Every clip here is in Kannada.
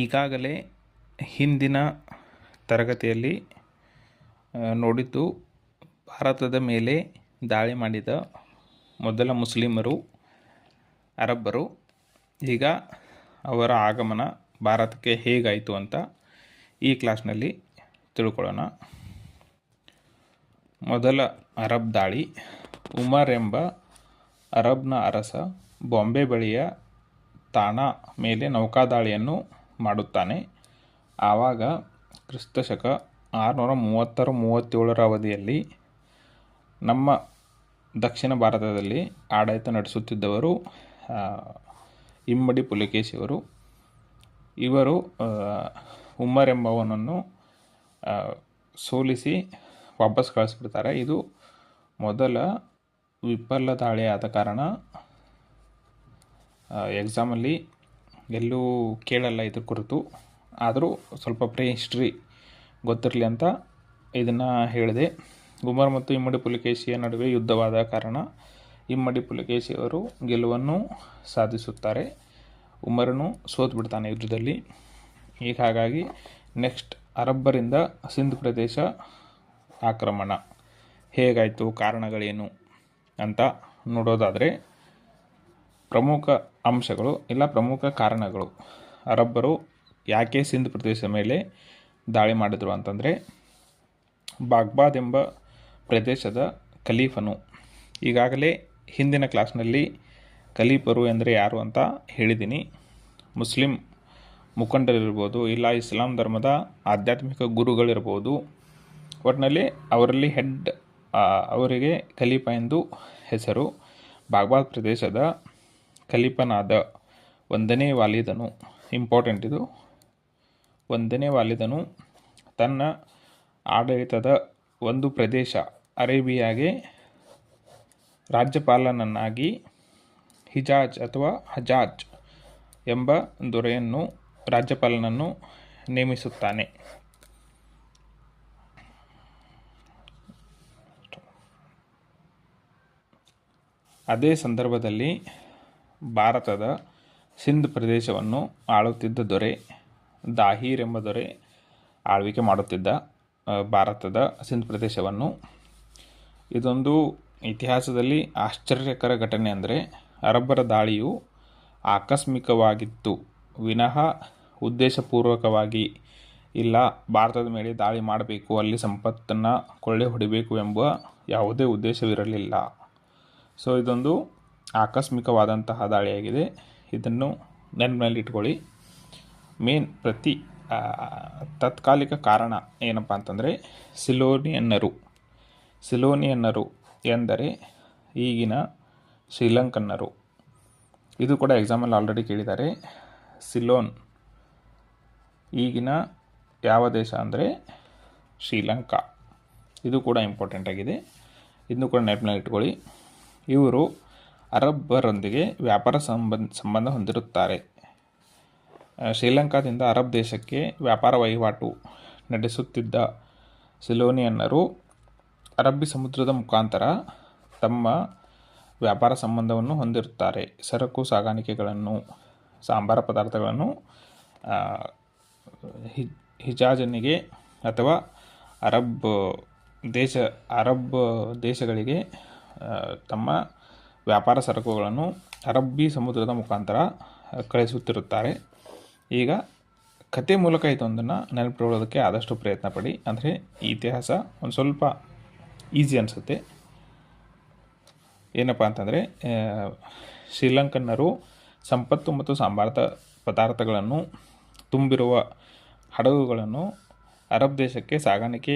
ಈಗಾಗಲೇ ಹಿಂದಿನ ತರಗತಿಯಲ್ಲಿ ನೋಡಿದ್ದು ಭಾರತದ ಮೇಲೆ ದಾಳಿ ಮಾಡಿದ ಮೊದಲ ಮುಸ್ಲಿಮರು, ಅರಬ್ಬರು. ಈಗ ಅವರ ಆಗಮನ ಭಾರತಕ್ಕೆ ಹೇಗಾಯಿತು ಅಂತ ಈ ಕ್ಲಾಸ್ನಲ್ಲಿ ತಿಳ್ಕೊಳ್ಳೋಣ. ಮೊದಲ ಅರಬ್ ದಾಳಿ, ಉಮರ್ ಎಂಬ ಅರಬ್ನ ಅರಸ ಬಾಂಬೆ ಬಳಿಯ ತಾಣ ಮೇಲೆ ನೌಕಾದಾಳಿಯನ್ನು ಮಾಡುತ್ತಾನೆ. ಆವಾಗ ಕ್ರಿಸ್ತಶಕ ಆರುನೂರ ಮೂವತ್ತರ ಮೂವತ್ತೇಳರ ಅವಧಿಯಲ್ಲಿ ನಮ್ಮ ದಕ್ಷಿಣ ಭಾರತದಲ್ಲಿ ಆಡಳಿತ ನಡೆಸುತ್ತಿದ್ದವರು ಇಮ್ಮಡಿ ಪುಲಿಕೇಶಿಯವರು. ಇವರು ಉಮ್ಮರ್ ಎಂಬವನನ್ನು ಸೋಲಿಸಿ ವಾಪಸ್ ಕಳಿಸ್ಬಿಡ್ತಾರೆ. ಇದು ಮೊದಲ ವಿಫಲ ದಾಳಿ ಆದ ಕಾರಣ ಎಕ್ಸಾಮಲ್ಲಿ ಎಲ್ಲೂ ಕೇಳಲ್ಲ ಇದ್ರ ಕುರಿತು. ಆದರೂ ಸ್ವಲ್ಪ ಪ್ರೇ ಹಿಸ್ಟ್ರಿ ಗೊತ್ತಿರಲಿ ಅಂತ ಇದನ್ನು ಹೇಳಿದೆ. ಗುಮರ್ ಮತ್ತು ಇಮ್ಮಡಿ ಪುಲಿಕೇಶಿಯ ನಡುವೆ ಯುದ್ಧವಾದ ಕಾರಣ ಇಮ್ಮಡಿ ಪುಲಿಕೇಶಿಯವರು ಗೆಲುವನ್ನು ಸಾಧಿಸುತ್ತಾರೆ. ಉಮರನು ಸೋತು ಬಿಡ್ತಾನೆ ಯುದ್ಧದಲ್ಲಿ. ಈಗ ಹಾಗಾಗಿ ನೆಕ್ಸ್ಟ್ ಅರಬ್ಬರಿಂದ ಸಿಂಧ್ ಪ್ರದೇಶ ಆಕ್ರಮಣ. ಹೇಗಾಯಿತು ಕಾರಣಗಳೇನು ಅಂತ ನೋಡೋದಾದರೆ ಪ್ರಮುಖ ಅಂಶಗಳು ಇಲ್ಲ ಪ್ರಮುಖ ಕಾರಣಗಳು. ಅರಬ್ಬರು ಯಾಕೆ ಸಿಂಧ್ ಪ್ರದೇಶದ ಮೇಲೆ ದಾಳಿ ಮಾಡಿದರು ಅಂತಂದರೆ, ಬಾಗ್ಬಾದ್ ಎಂಬ ಪ್ರದೇಶದ ಖಲೀಫನು. ಈಗಾಗಲೇ ಹಿಂದಿನ ಕ್ಲಾಸ್ನಲ್ಲಿ ಖಲೀಫರು ಎಂದರೆ ಯಾರು ಅಂತ ಹೇಳಿದ್ದೀನಿ. ಮುಸ್ಲಿಂ ಮುಖಂಡರಿರ್ಬೋದು, ಇಲ್ಲ ಇಸ್ಲಾಂ ಧರ್ಮದ ಆಧ್ಯಾತ್ಮಿಕ ಗುರುಗಳಿರ್ಬೋದು. ಒಟ್ಟಿನಲ್ಲಿ ಅವರಲ್ಲಿ ಹೆಡ್ ಅವರಿಗೆ ಖಲೀಫ ಎಂದು ಹೆಸರು. ಬಾಗ್ಬಾದ್ ಪ್ರದೇಶದ ಖಲೀಫನಾದ ಒಂದನೇ ವಾಲಿದನು. ಇಂಪಾರ್ಟೆಂಟ್ ಇದು. ಒಂದನೇ ವಾಲಿದನು ತನ್ನ ಆಡಳಿತದ ಒಂದು ಪ್ರದೇಶ ಅರೇಬಿಯಾಗೆ ರಾಜ್ಯಪಾಲನನ್ನಾಗಿ ಹಿಜಾಜ್ ಅಥವಾ ಹಜಾಜ್ ಎಂಬ ದೊರೆಯನ್ನು ರಾಜ್ಯಪಾಲನನ್ನು ನೇಮಿಸುತ್ತಾನೆ. ಅದೇ ಸಂದರ್ಭದಲ್ಲಿ ಭಾರತದ ಸಿಂಧ್ ಪ್ರದೇಶವನ್ನು ಆಳುತ್ತಿದ್ದ ದೊರೆ, ದಾಹೀರ್ ಎಂಬ ದೊರೆ ಆಳ್ವಿಕೆ ಮಾಡುತ್ತಿದ್ದ ಭಾರತದ ಸಿಂಧ್ ಪ್ರದೇಶವನ್ನು. ಇದೊಂದು ಇತಿಹಾಸದಲ್ಲಿ ಆಶ್ಚರ್ಯಕರ ಘಟನೆ ಅಂದರೆ ಅರಬ್ಬರ ದಾಳಿಯು ಆಕಸ್ಮಿಕವಾಗಿತ್ತು. ವಿನಃ ಉದ್ದೇಶಪೂರ್ವಕವಾಗಿ ಇಲ್ಲ, ಭಾರತದ ಮೇಲೆ ದಾಳಿ ಮಾಡಬೇಕು, ಅಲ್ಲಿ ಸಂಪತ್ತನ್ನು ಕೊಳ್ಳೆ ಹೊಡಿಬೇಕು ಎಂಬ ಯಾವುದೇ ಉದ್ದೇಶವಿರಲಿಲ್ಲ. ಸೊ ಇದೊಂದು ಆಕಸ್ಮಿಕವಾದಂತಹ ದಾಳಿಯಾಗಿದೆ. ಇದನ್ನು ನೆನಪಿನಲ್ಲಿ ಇಟ್ಕೊಳ್ಳಿ ಮೇನ್ ಪ್ರತಿ ತತ್ಕಾಲಿಕ ಕಾರಣ ಏನಪ್ಪ ಅಂತಂದರೆ, ಸಿಲೋನಿಯನ್ನರು. ಸಿಲೋನಿಯನ್ನರು ಎಂದರೆ ಈಗಿನ ಶ್ರೀಲಂಕನ್ನರು. ಇದು ಕೂಡ ಎಕ್ಸಾಮಲ್ಲಿ ಆಲ್ರೆಡಿ ಕೇಳಿದ್ದಾರೆ. ಸಿಲೋನ್, ಈಗಿನ ಯಾವ ದೇಶ ಅಂದರೆ ಶ್ರೀಲಂಕಾ. ಇದು ಕೂಡ ಇಂಪಾರ್ಟೆಂಟ್ ಆಗಿದೆ. ಇದನ್ನು ಕೂಡ ನೆನಪಿನಲ್ಲಿ ಇಟ್ಕೊಳ್ಳಿ ಇವರು ಅರಬ್ಬರೊಂದಿಗೆ ವ್ಯಾಪಾರ ಸಂಬಂಧ ಸಂಬಂಧ ಹೊಂದಿರುತ್ತಾರೆ. ಶ್ರೀಲಂಕಾದಿಂದ ಅರಬ್ ದೇಶಕ್ಕೆ ವ್ಯಾಪಾರ ವಹಿವಾಟು ನಡೆಸುತ್ತಿದ್ದ ಸಿಲೋನಿಯನ್ನರು ಅರಬ್ಬಿ ಸಮುದ್ರದ ಮುಖಾಂತರ ತಮ್ಮ ವ್ಯಾಪಾರ ಸಂಬಂಧವನ್ನು ಹೊಂದಿರುತ್ತಾರೆ. ಸರಕು ಸಾಗಾಣಿಕೆಗಳನ್ನು, ಸಾಂಬಾರ ಪದಾರ್ಥಗಳನ್ನು ಹಿಜಾಜನಿಗೆ ಅಥವಾ ಅರಬ್ ದೇಶ, ಅರಬ್ ದೇಶಗಳಿಗೆ ತಮ್ಮ ವ್ಯಾಪಾರ ಸರಕುಗಳನ್ನು ಅರಬ್ಬಿ ಸಮುದ್ರದ ಮುಖಾಂತರ ಕಳಿಸುತ್ತಿರುತ್ತಾರೆ. ಈಗ ಕತೆ ಮೂಲಕ ಇದೊಂದನ್ನು ನೆನಪಿಟ್ಕೊಳ್ಳೋದಕ್ಕೆ ಆದಷ್ಟು ಪ್ರಯತ್ನ ಪಡಿ. ಅಂದರೆ ಇತಿಹಾಸ ಒಂದು ಸ್ವಲ್ಪ ಈಸಿ ಅನಿಸುತ್ತೆ. ಏನಪ್ಪ ಅಂತಂದರೆ ಶ್ರೀಲಂಕನ್ನರು ಸಂಪತ್ತು ಮತ್ತು ಸಾಂಬಾರ ಪದಾರ್ಥಗಳನ್ನು ತುಂಬಿರುವ ಹಡಗುಗಳನ್ನು ಅರಬ್ ದೇಶಕ್ಕೆ ಸಾಗಾಣಿಕೆ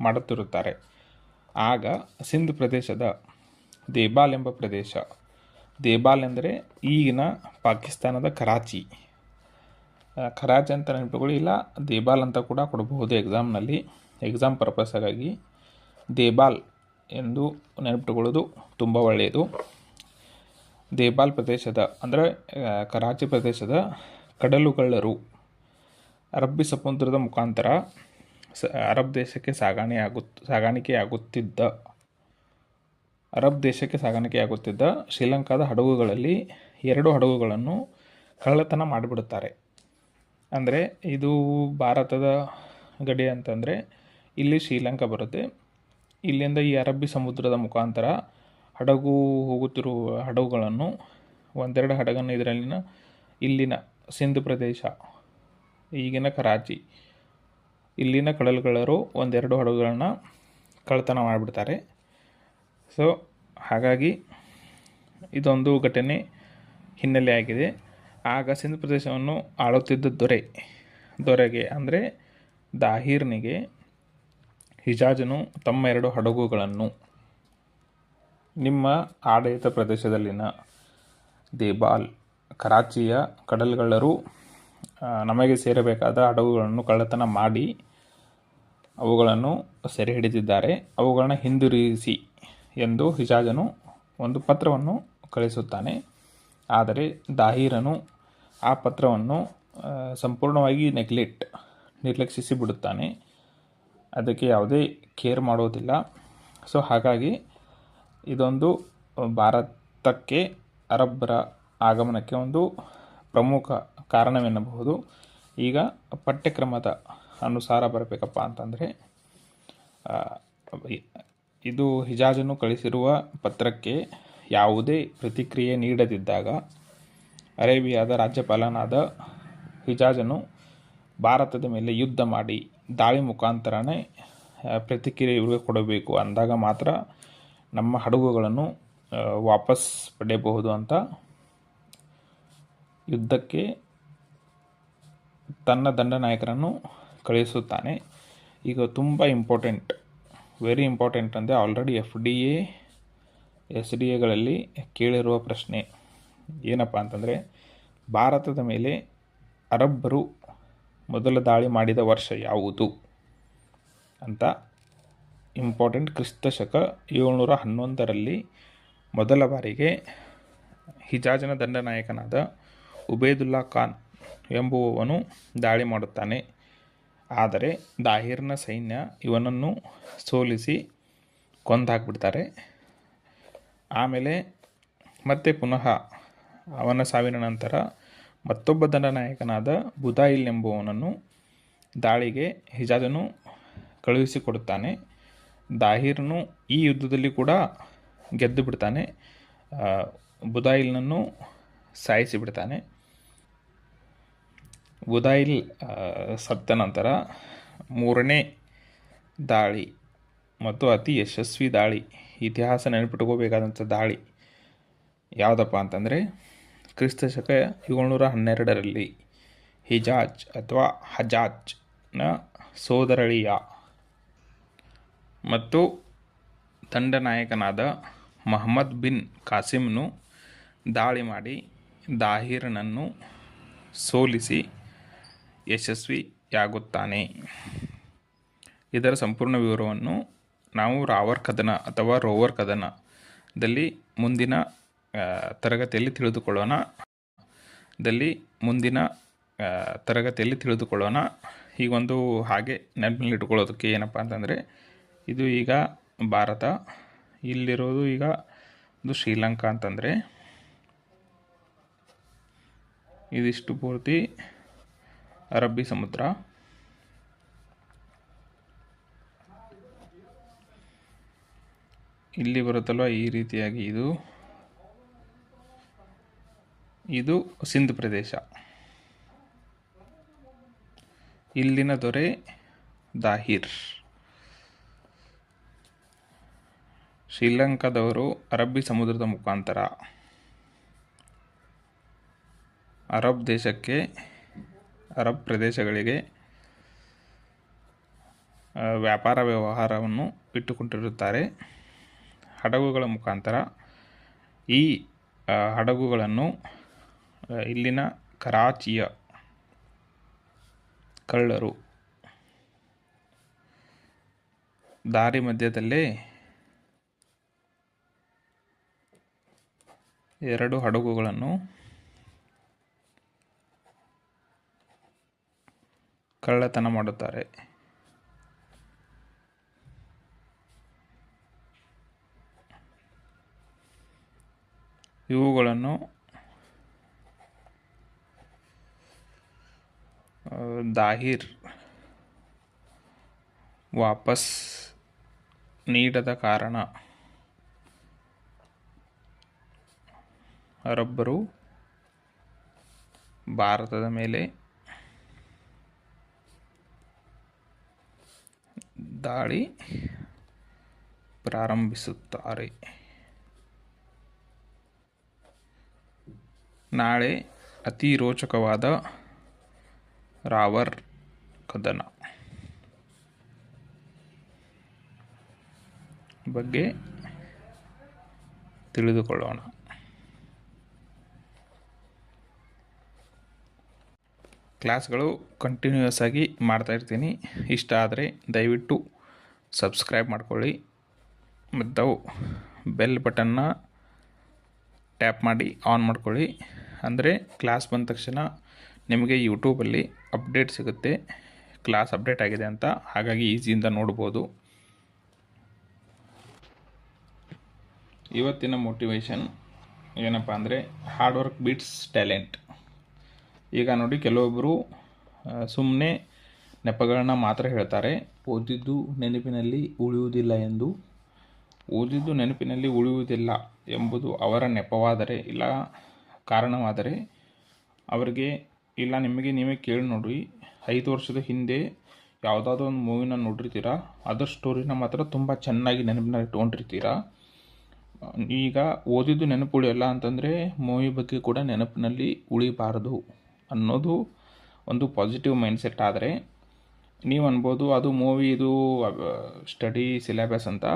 ಮಾಡುತ್ತಿರುತ್ತಾರೆ. ಆಗ ಸಿಂಧ್ ಪ್ರದೇಶದ ದೇಬಾಲ್ ಎಂಬ ಪ್ರದೇಶ. ದೇಬಾಲ್ ಎಂದರೆ ಈಗಿನ ಪಾಕಿಸ್ತಾನದ ಕರಾಚಿ. ಕರಾಚಿ ಅಂತ ನೆನಪುಗಳು ಇಲ್ಲ. ದೇಬಾಲ್ ಅಂತ ಕೂಡ ಕೊಡಬಹುದು ಎಕ್ಸಾಮ್ನಲ್ಲಿ. ಎಕ್ಸಾಮ್ ಪರ್ಪಸ್ಗಾಗಿ ದೇಬಾಲ್ ಎಂದು ನೆನಪಿಟ್ಟುಕೊಳ್ಳೋದು ತುಂಬ ಒಳ್ಳೆಯದು. ದೇಬಾಲ್ ಪ್ರದೇಶದ, ಅಂದರೆ ಕರಾಚಿ ಪ್ರದೇಶದ ಕಡಲುಗಳ್ಳರು, ಅರಬ್ಬಿ ಸಮುದ್ರದ ಮುಖಾಂತರ ಸ, ಅರಬ್ ದೇಶಕ್ಕೆ ಸಾಗಾಣೆ ಆಗುತ್ತ ಸಾಗಾಣಿಕೆ ಆಗುತ್ತಿದ್ದ ಅರಬ್ ದೇಶಕ್ಕೆ ಸಾಗಾಣಿಕೆಯಾಗುತ್ತಿದ್ದ ಶ್ರೀಲಂಕಾದ ಹಡಗುಗಳಲ್ಲಿ ಎರಡು ಹಡಗುಗಳನ್ನು ಕಳ್ಳತನ ಮಾಡಿಬಿಡುತ್ತಾರೆ. ಅಂದರೆ ಇದು ಭಾರತದ ಗಡಿ ಅಂತಂದರೆ ಇಲ್ಲಿ ಶ್ರೀಲಂಕಾ ಬರುತ್ತೆ. ಇಲ್ಲಿಂದ ಈ ಅರಬ್ಬಿ ಸಮುದ್ರದ ಮುಖಾಂತರ ಹಡಗು ಹೋಗುತ್ತಿರುವ ಹಡಗುಗಳನ್ನು ಒಂದೆರಡು ಹಡಗನ್ನು ಇದರಲ್ಲಿನ ಇಲ್ಲಿನ ಸಿಂಧು ಪ್ರದೇಶ, ಈಗಿನ ಕರಾಚಿ, ಇಲ್ಲಿನ ಕಡಲುಗಳರು ಒಂದೆರಡು ಹಡಗುಗಳನ್ನು ಕಳ್ಳತನ ಮಾಡಿಬಿಡ್ತಾರೆ. ಸೊ ಹಾಗಾಗಿ ಇದೊಂದು ಘಟನೆ ಹಿನ್ನೆಲೆಯಾಗಿದೆ ಆಗ ಸಿಂಧ್ ಪ್ರದೇಶವನ್ನು ಆಳುತ್ತಿದ್ದ ದೊರೆ, ದೊರೆಗೆ ಅಂದರೆ ದಾಹಿರ್ನಿಗೆ ಹಿಜಾಜನು ತಮ್ಮ ಎರಡು ಹಡಗುಗಳನ್ನು ನಿಮ್ಮ ಆಡಳಿತ ಪ್ರದೇಶದಲ್ಲಿನ ದೇಬಾಲ್, ಕರಾಚಿಯ ಕಡಲ್ಗಳ್ಳರು ನಮಗೆ ಸೇರಬೇಕಾದ ಹಡಗುಗಳನ್ನು ಕಳ್ಳತನ ಮಾಡಿ ಅವುಗಳನ್ನು ಸೆರೆ ಹಿಡಿದಿದ್ದಾರೆ. ಅವುಗಳನ್ನು ಹಿಂದಿರುಗಿಸಿ. ಎಂದು ಹಿಜಾಜನು ಒಂದು ಪತ್ರವನ್ನು ಕಳಿಸುತ್ತಾನೆ. ಆದರೆ ದಾಹಿರನು ಆ ಪತ್ರವನ್ನು ಸಂಪೂರ್ಣವಾಗಿ ನೆಗ್ಲೆಕ್ಟ್, ನಿರ್ಲಕ್ಷಿಸಿ ಬಿಡುತ್ತಾನೆ. ಅದಕ್ಕೆ ಯಾವುದೇ ಕೇರ್ ಮಾಡೋದಿಲ್ಲ. ಸೊ ಹಾಗಾಗಿ ಇದೊಂದು ಭಾರತಕ್ಕೆ, ಅರಬ್ಬರ ಆಗಮನಕ್ಕೆ ಒಂದು ಪ್ರಮುಖ ಕಾರಣವೆನ್ನಬಹುದು. ಈಗ ಪಠ್ಯಕ್ರಮದ ಅನುಸಾರ ಬರಬೇಕಪ್ಪ ಅಂತಂದರೆ ಇದು ಹಿಜಾಜನು ಕಳಿಸಿರುವ ಪತ್ರಕ್ಕೆ ಯಾವುದೇ ಪ್ರತಿಕ್ರಿಯೆ ನೀಡದಿದ್ದಾಗ ಅರೇಬಿಯಾದ ರಾಜ್ಯಪಾಲನಾದ ಹಿಜಾಜನು ಭಾರತದ ಮೇಲೆ ಯುದ್ಧ ಮಾಡಿ ದಾಳಿ ಮುಖಾಂತರನೇ ಪ್ರತಿಕ್ರಿಯೆ ಇವರಿಗೆ ಕೊಡಬೇಕು ಅಂದಾಗ ಮಾತ್ರ ನಮ್ಮ ಹಡಗುಗಳನ್ನು ವಾಪಸ್ ಪಡೆಯಬಹುದು ಅಂತ ಯುದ್ಧಕ್ಕೆ ತನ್ನ ದಂಡನಾಯಕರನ್ನು ಕಳಿಸುತ್ತಾನೆ. ಈಗ ತುಂಬ ಇಂಪಾರ್ಟೆಂಟ್ ವೆರಿ ಇಂಪಾರ್ಟೆಂಟ್ ಅಂದರೆ already F D A S D ಎಗಳಲ್ಲಿ ಕೇಳಿರುವ ಪ್ರಶ್ನೆ. ಏನಪ್ಪ ಅಂತಂದರೆ, ಭಾರತದ ಮೇಲೆ ಅರಬ್ಬರು ಮೊದಲ ದಾಳಿ ಮಾಡಿದ ವರ್ಷ ಯಾವುದು? ಅಂತ ಇಂಪಾರ್ಟೆಂಟ್ ಕ್ರಿಸ್ತಶಕ ಏಳ್ನೂರ ಹನ್ನೊಂದರಲ್ಲಿ ಮೊದಲ ಬಾರಿಗೆ ಹಿಜಾಜನ ದಂಡನಾಯಕನಾದ ಉಬೇದುಲ್ಲಾ ಖಾನ್ ಎಂಬುವವನು ದಾಳಿ ಮಾಡುತ್ತಾನೆ. ಆದರೆ ದಾಹಿರ್ನ ಸೈನ್ಯ ಇವನನ್ನು ಸೋಲಿಸಿ ಕೊಂದಾಕ್ಬಿಡ್ತಾರೆ. ಆಮೇಲೆ ಮತ್ತೆ ಪುನಃ ಅವನ ಸಾವಿನ ನಂತರ ಮತ್ತೊಬ್ಬ ದಂಡನಾಯಕನಾದ ಬುದಾಯಿಲ್ ಎಂಬುವನನ್ನು ದಾಳಿಗೆ ಹಿಜಾಜನು ಕಳುಹಿಸಿಕೊಡುತ್ತಾನೆ. ದಾಹಿರ್ನು ಈ ಯುದ್ಧದಲ್ಲಿ ಕೂಡ ಗೆದ್ದು ಬಿಡ್ತಾನೆ ಬುದಾಯಿಲ್ನನ್ನು ಸಾಯಿಸಿ ಬುದಾಯಿಲ್ ಸತ್ತ ನಂತರ ಮೂರನೇ ದಾಳಿ ಮತ್ತು ಅತಿ ಯಶಸ್ವಿ ದಾಳಿ, ಇತಿಹಾಸ ನೆನಪಿಟ್ಕೋಬೇಕಾದಂಥ ದಾಳಿ ಯಾವುದಪ್ಪ ಅಂತಂದರೆ ಕ್ರಿಸ್ತ ಶಕ ಏಳ್ನೂರ ಹನ್ನೆರಡರಲ್ಲಿ ಹಿಜಾಜ್ ಅಥವಾ ಹಜಾಜ್ನ ಸೋದರಳಿಯ ಮತ್ತು ದಂಡನಾಯಕನಾದ ಮಹಮ್ಮದ್ ಬಿನ್ ಕಾಸಿಮ್ನು ದಾಳಿ ಮಾಡಿ ದಾಹಿರನನ್ನು ಸೋಲಿಸಿ ಯಶಸ್ವಿಯಾಗುತ್ತಾನೆ ಇದರ ಸಂಪೂರ್ಣ ವಿವರವನ್ನು ನಾವು ರಾವರ್ ಕದನ ಅಥವಾ ರೋವರ್ ಕದನದಲ್ಲಿ ಮುಂದಿನ ತರಗತಿಯಲ್ಲಿ ತಿಳಿದುಕೊಳ್ಳೋಣ. ದಲ್ಲಿ ಮುಂದಿನ ತರಗತಿಯಲ್ಲಿ ತಿಳಿದುಕೊಳ್ಳೋಣ. ಈಗೊಂದು ಹಾಗೆ ನೆನಪಿನಲ್ಲಿ ಇಟ್ಕೊಳ್ಳೋದಕ್ಕೆ ಏನಪ್ಪ ಅಂತಂದರೆ, ಇದು ಈಗ ಭಾರತ, ಇಲ್ಲಿರೋದು ಈಗ ಒಂದು ಶ್ರೀಲಂಕಾ ಅಂತಂದರೆ, ಇದಿಷ್ಟು ಪೂರ್ತಿ ಅರಬ್ಬಿ ಸಮುದ್ರ. ಇಲ್ಲಿ ಬರುತ್ತಲ್ವ ಈ ರೀತಿಯಾಗಿ ಇದು? ಇದು ಸಿಂಧ್ ಪ್ರದೇಶ. ಇಲ್ಲಿನ ದೊರೆ ದಾಹಿರ್. ಶ್ರೀಲಂಕಾದವರು ಅರಬ್ಬಿ ಸಮುದ್ರದ ಮುಖಾಂತರ. ಅರಬ್ ದೇಶಕ್ಕೆ ಅರಬ್ ಪ್ರದೇಶಗಳಿಗೆ ವ್ಯಾಪಾರ ವ್ಯವಹಾರವನ್ನು ಇಟ್ಟುಕೊಂಡಿರುತ್ತಾರೆ. ಹಡಗುಗಳ ಮುಖಾಂತರ ಈ ಹಡಗುಗಳನ್ನು ಇಲ್ಲಿನ ಕರಾಚಿಯ ಕಳ್ಳರು ದಾರಿ ಮಧ್ಯದಲ್ಲೇ ಎರಡು ಹಡಗುಗಳನ್ನು ಕಳ್ಳತನ ಮಾಡುತ್ತಾರೆ. ಇವುಗಳನ್ನು ದಾಹಿರ್ ವಾಪಸ್ ನೀಡದ ಕಾರಣ ಅರಬ್ಬರು ಭಾರತದ ಮೇಲೆ ದಾಳಿ ಪ್ರಾರಂಭಿಸುತ್ತಾರೆ. ನಾಳೆ ಅತಿ ರೋಚಕವಾದ ರಾವರ್ ಕದನ. ಬಗ್ಗೆ ತಿಳಿದುಕೊಳ್ಳೋಣ. ಕ್ಲಾಸ್ಗಳು ಕಂಟಿನ್ಯೂಯಸ್ ಆಗಿ ಮಾಡ್ತಾ ಇರ್ತೀನಿ. ಇಷ್ಟ ಆದರೆ ದಯವಿಟ್ಟು ಸಬ್ಸ್ಕ್ರೈಬ್ ಮಾಡ್ಕೊಳ್ಳಿ. ಮತ್ತು ಬೆಲ್ ಬಟನ್ನ ಟ್ಯಾಪ್ ಮಾಡಿ ಆನ್ ಮಾಡ್ಕೊಳ್ಳಿ. ಅಂದರೆ ಕ್ಲಾಸ್ ಬಂದ ತಕ್ಷಣ ನಿಮಗೆ ಯೂಟ್ಯೂಬಲ್ಲಿ ಅಪ್ಡೇಟ್ ಸಿಗುತ್ತೆ. ಕ್ಲಾಸ್ ಅಪ್ಡೇಟ್ ಆಗಿದೆ ಅಂತ. ಹಾಗಾಗಿ ಈಸಿಯಿಂದ ನೋಡ್ಬೋದು. ಇವತ್ತಿನ ಮೋಟಿವೇಶನ್ ಏನಪ್ಪ ಅಂದರೆ ಹಾರ್ಡ್ ವರ್ಕ್ ಬೀಟ್ಸ್ ಟ್ಯಾಲೆಂಟ್ ಈಗ ನೋಡಿ ಕೆಲವೊಬ್ಬರು ಸುಮ್ಮನೆ ನೆಪಗಳನ್ನ ಮಾತ್ರ ಹೇಳ್ತಾರೆ. ಓದಿದ್ದು ನೆನಪಿನಲ್ಲಿ ಉಳಿಯುವುದಿಲ್ಲ ಎಂದು. ಓದಿದ್ದು ನೆನಪಿನಲ್ಲಿ ಉಳಿಯುವುದಿಲ್ಲ ಎಂಬುದು ಅವರ ನೆಪವಾದರೆ ಇಲ್ಲ ಕಾರಣವಾದರೆ. ಅವರಿಗೆ, ಇಲ್ಲ ನಿಮಗೆ, ನೀವೇ ಕೇಳಿ ನೋಡ್ರಿ. ಐದು ವರ್ಷದ ಹಿಂದೆ ಯಾವುದಾದ್ರೂ ಒಂದು ಮೂವಿನ ನೋಡಿರ್ತೀರ? ಅದರ ಸ್ಟೋರಿನ ಮಾತ್ರ ತುಂಬ ಚೆನ್ನಾಗಿ ನೆನಪಿನಲ್ಲಿ ಇಟ್ಕೊಂಡಿರ್ತೀರಾ? ಈಗ ಓದಿದ್ದು ನೆನಪು ಉಳಿಯಲ್ಲ ಅಂತಂದರೆ ಮೂವಿ ಬಗ್ಗೆ ಕೂಡ ನೆನಪಿನಲ್ಲಿ ಉಳಿಬಾರದು. ಅನ್ನೋದು ಒಂದು ಪಾಸಿಟಿವ್ ಮೈಂಡ್ಸೆಟ್ ಆದರೆ ನೀವು ಅನ್ಬೋದು ಅದು ಮೂವಿ ಇದು ಸ್ಟಡಿ ಸಿಲೆಬಸ್ ಅಂತ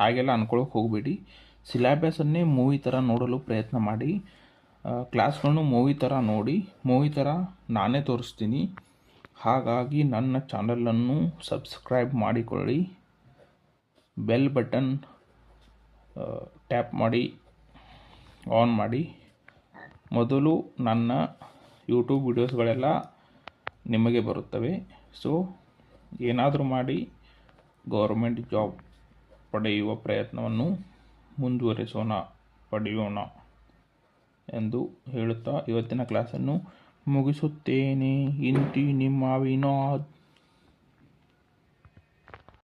ಹಾಗೆಲ್ಲ ಅಂದ್ಕೊಳ್ಳೋಕೆ ಹೋಗಬೇಡಿ. ಸಿಲೆಬಸನ್ನೇ ಮೂವಿ ಥರ ನೋಡಲು ಪ್ರಯತ್ನ ಮಾಡಿ. ಕ್ಲಾಸ್ಗಳನ್ನು ಮೂವಿ ಥರ ನೋಡಿ. ಮೂವಿ ಥರ ನಾನೇ ತೋರಿಸ್ತೀನಿ. ಹಾಗಾಗಿ ನನ್ನ ಚಾನಲನ್ನು ಸಬ್ಸ್ಕ್ರೈಬ್ ಮಾಡಿಕೊಳ್ಳಿ. ಬೆಲ್ ಬಟನ್ ಟ್ಯಾಪ್ ಮಾಡಿ ಆನ್ ಮಾಡಿ. ಮೊದಲು ನನ್ನ ಯೂಟ್ಯೂಬ್ ವಿಡಿಯೋಸ್ಗಳೆಲ್ಲ ನಿಮಗೆ ಬರುತ್ತವೆ. ಸೊ ಏನಾದರೂ ಮಾಡಿ ಗೌರ್ಮೆಂಟ್ ಜಾಬ್ ಪಡೆಯುವ ಪ್ರಯತ್ನವನ್ನು ಮುಂದುವರಿಸೋಣ, ಪಡೆಯೋಣ ಎಂದು ಹೇಳುತ್ತಾ ಇವತ್ತಿನ ಕ್ಲಾಸನ್ನು ಮುಗಿಸುತ್ತೇನೆ. ಇಂತಿ ನಿಮ್ಮ ವಿನೋದ್.